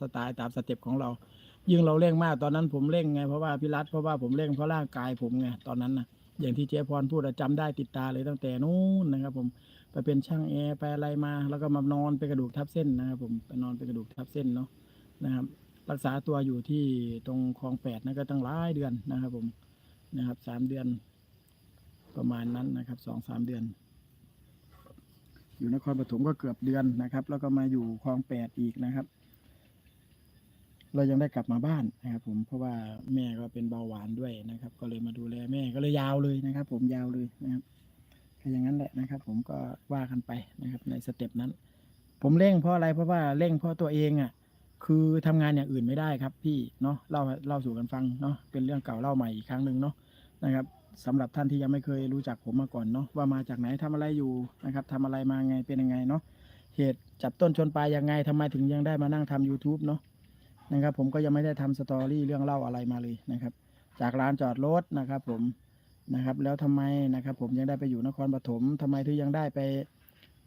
สไตล์ตามสเต็ปของเรา ยิ่งเราเร่งมากตอนนั้นผมเร่งไงเพราะว่าพี่รัฐเพราะว่าผมเร่งเพราะร่างกายผมไงตอนนั้นนะอย่างที่เจ๊พรพูดอะจำได้ติดตาเลยตั้งแต่นู้นนะครับ ผมไปเป็นช่างแอร์ไปอะไรมา แล้วก็มานอนเป็นกระดูกทับเส้นนะครับ ผมไปนอนเป็นกระดูกทับเส้นเนาะนะครับ รักษาตัวอยู่ที่ตรงคลองแปดนั่นก็ตั้งหลายเดือนนะครับ ผมนะครับสามเดือน ประมาณนั้นนะครับสองสามเดือน อยู่นครปฐมก็เกือบเดือนนะครับ แล้วก็มาอยู่คลองแปดอีกนะครับ เรายังได้กลับมาบ้านนะครับผมเพราะว่าแม่ก็เป็นเบาหวานด้วยนะครับ ก็เลยมาดูแลแม่ก็เลยยาวเลยนะครับ ผมยาวเลยนะครับก็อย่างนั้นแหละนะครับ ผมก็ว่ากันไปนะครับ ในสเต็ปนั้น ผมเร่งเพราะอะไรเพราะว่าเร่งเพราะตัวเองอะ คือทำงานอย่างอื่นไม่ได้ครับ พี่เนาะเล่าเล่าสู่กันฟังเนาะเป็นเรื่องเก่าเล่าใหม่อีกครั้งหนึ่งเนาะนะครับสำหรับท่านที่ยังไม่เคยรู้จักผมมาก่อนเนาะว่ามาจากไหนทำอะไรอยู่นะครับทำอะไรมาไงเป็นยังไงเนาะเหตุจับต้นชนปลายยังไงทำไมถึงยังได้มานั่งทำ YouTube เนาะ นะครับ ผมก็ยังไม่ได้ทำสตอรี่เรื่องเล่าอะไรมาเลยนะครับ จากร้านจอดรถนะครับ ผมนะครับ แล้วทำไมนะครับ ผมยังได้ไปอยู่นครปฐมทำไมถึงยังได้ไป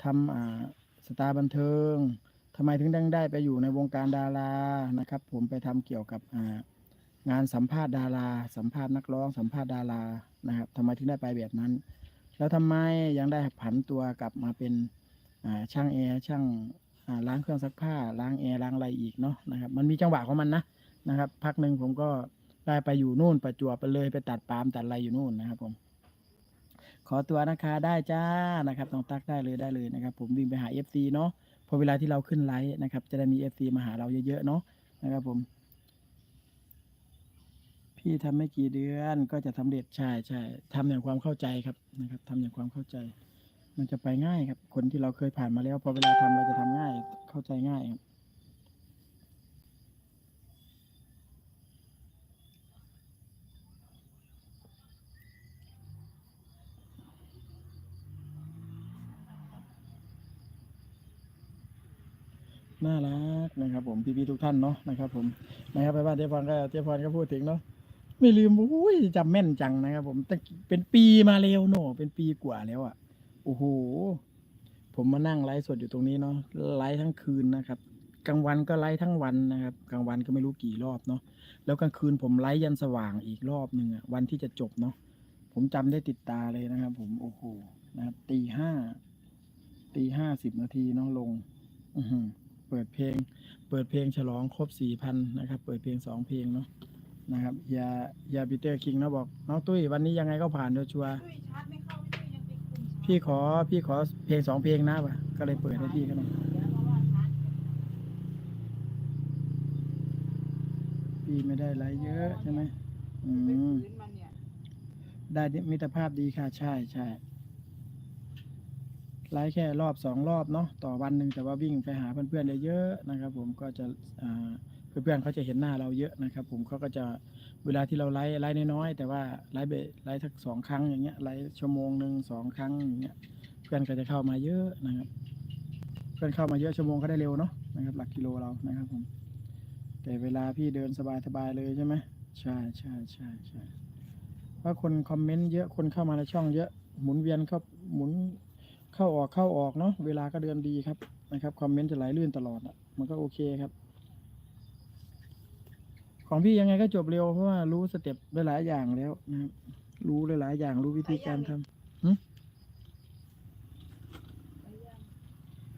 ทำอ่าสตาร์บันเทิงทำไมถึงได้ได้ไปอยู่ในวงการดารานะครับ ผมไปทำเกี่ยวกับอ่างานสัมภาษณ์ดารา สัมภาษณ์นักร้อง สัมภาษณ์ดารานะครับทำไมถึงได้ไปแบบนั้น แล้วทำไมยังได้ผันตัวกลับมาเป็นช่างแอร์ช่าง ล้างเครื่องซักผ้า ล้างแอร์ล้างอะไรอีกเนาะนะครับ มันมีจังหวะของมันนะนะครับ พักหนึ่งผมก็ได้ไปอยู่นู่นประจวบไปเลยไปตัดปาล์มตัดอะไรอยู่นู่นนะครับผม ขอตัวนะคะได้จ้านะครับต้องตักได้เลยได้เลยนะครับ ผมวิ่งไปหา FC เนาะพอเวลาที่เราขึ้นไลฟ์นะครับ จะได้มีเอฟซีมาหาเราเยอะๆเนาะนะครับผมพี่ทำไม่กี่เดือนก็จะสำเร็จใช่ใช่ทำอย่างความเข้าใจครับนะครับทำอย่างความเข้าใจ มันจะไปง่ายครับ คนที่เราเคยผ่านมาแล้วพอเวลาทำเราจะทำง่าย เข้าใจง่ายครับน่ารักนะครับผมพี่ๆทุกท่านเนาะนะครับ ผมนะครับไปบ้านเจ๊พรก็เจ๊พรก็พูดถึงเนาะไม่ลืมอุ้ยจำแม่นจังนะครับ ผมตั้งเป็นปีมาแล้วเนอะเป็นปีกว่าแล้วอะ โอ้โห ผมมานั่งไลฟ์สดอยู่ตรงนี้เนาะไลฟ์ทั้งคืนนะครับ กลางวันก็ไลฟ์ทั้งวันนะครับ กลางวันก็ไม่รู้กี่รอบเนาะแล้วกลางคืนผมไลฟ์ยันสว่างอีกรอบหนึ่งอะวันที่จะจบเนาะผมจำได้ติดตาเลยนะครับ ผมโอ้โหนะครับตีห้าตีห้าสิบนาทีเนาะลง อือหือเปิดเพลง เปิดเพลงฉลองครบสี่พันนะครับ เปิดเพลงสองเพลงเนาะนะครับยายาปีเตอร์คิงนะบอก น้องตุ้ยวันนี้ยังไงก็ผ่านโดยชัวร์ พี่ขอพี่ขอเพลงสองเพลงนะวะก็เลยเปิดให้พี่ก็หน่อยเดี๋ยพี่ไม่ได้ไล่เยอะใช่ไหมอืไปมฝืนมันเนี่ยได้มิตรภาพดีค่ะ ใช่ใช่ไลฟ์แค่รอบสองรอบเนาะต่อวันหนึ่งแต่ว่าวิ่งไปหาเพื่อนๆเยอะๆนะครับ ผมก็จะอ่า เพื่อนๆเขาจะเห็นหน้าเราเยอะนะครับ ผมเขาก็จะเวลาที่เราไลฟ์ไลฟ์น้อยๆแต่ว่าไลฟ์ไปไลฟ์สักสองครั้งอย่างเงี้ยไลฟ์ชั่วโมงหนึ่งสองครั้งอย่างเงี้ยเพื่อนก็จะเข้ามาเยอะนะครับ เพื่อนเข้ามาเยอะชั่วโมงก็ได้เร็วเนาะนะครับ หลักกิโลเรานะครับผมแต่เวลาพี่เดินสบายๆเลยใช่ไหมใช่ใช่ใช่ใช่เพราะคนคอมเมนต์เยอะคนเข้ามาในช่องเยอะหมุนเวียนเข้าหมุนเข้าออกเข้าออกเนาะเวลาก็เดินดีครับนะครับคอมเมนต์จะไหลลื่นตลอดอะมันก็โอเคครับ ของพี่ยังไงก็จบเร็วเพราะว่ารู้สเต็ปหลายๆอย่างแล้วนะครับรู้หลายๆอย่างรู้วิธีการทำไปยัง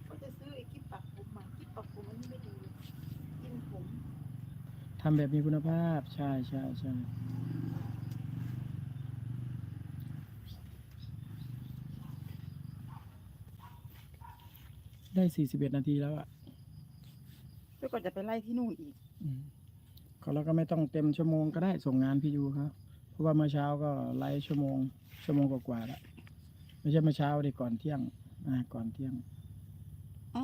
ก็จะซื้อไอ้กิ๊บปักผมมากิ๊บปักผมอันนี้ไม่ดีกินผมทำแบบมีคุณภาพ ใช่ใช่ใช่ได้สี่สิบเอ็ดนาทีแล้วอะแล้วก็จะไปไล่ที่นู่นอีก อืม ก็เราก็ไม่ต้องเต็มชั่วโมงก็ได้ส่งงานพี่ยูครับ เพราะว่าเมื่อเช้าก็ไล่ชั่วโมง ชั่วโมงกว่าๆแล้วไม่ใช่เมื่อเช้าดิก่อนเที่ยง อ่า ก่อนเที่ยง เอ้า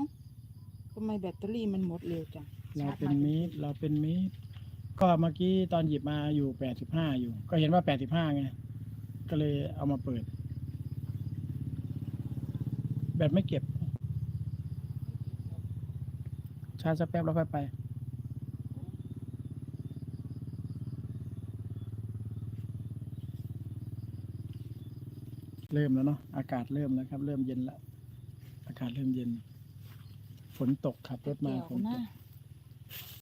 ทำไมแบตเตอรี่มันหมดเร็วจังเราชร์จเป็นมามิตรเราเป็นมิตรก็เมื่อกี้ตอนหยิบมาอยู่แปดสิบห้าอยู่ ก็เห็นว่าแปดสิบห้าไง ก็เลยเอามาเปิด แบตไม่เก็บ ชาร์จสักแป๊บแล้วค่อยไป เริ่มแล้วเนาะอากาศเริ่มแล้วครับ เริ่มเย็นแล้ว อากาศเริ่มเย็น ฝนตกขับรถมาเกี่ยวฝนตนะก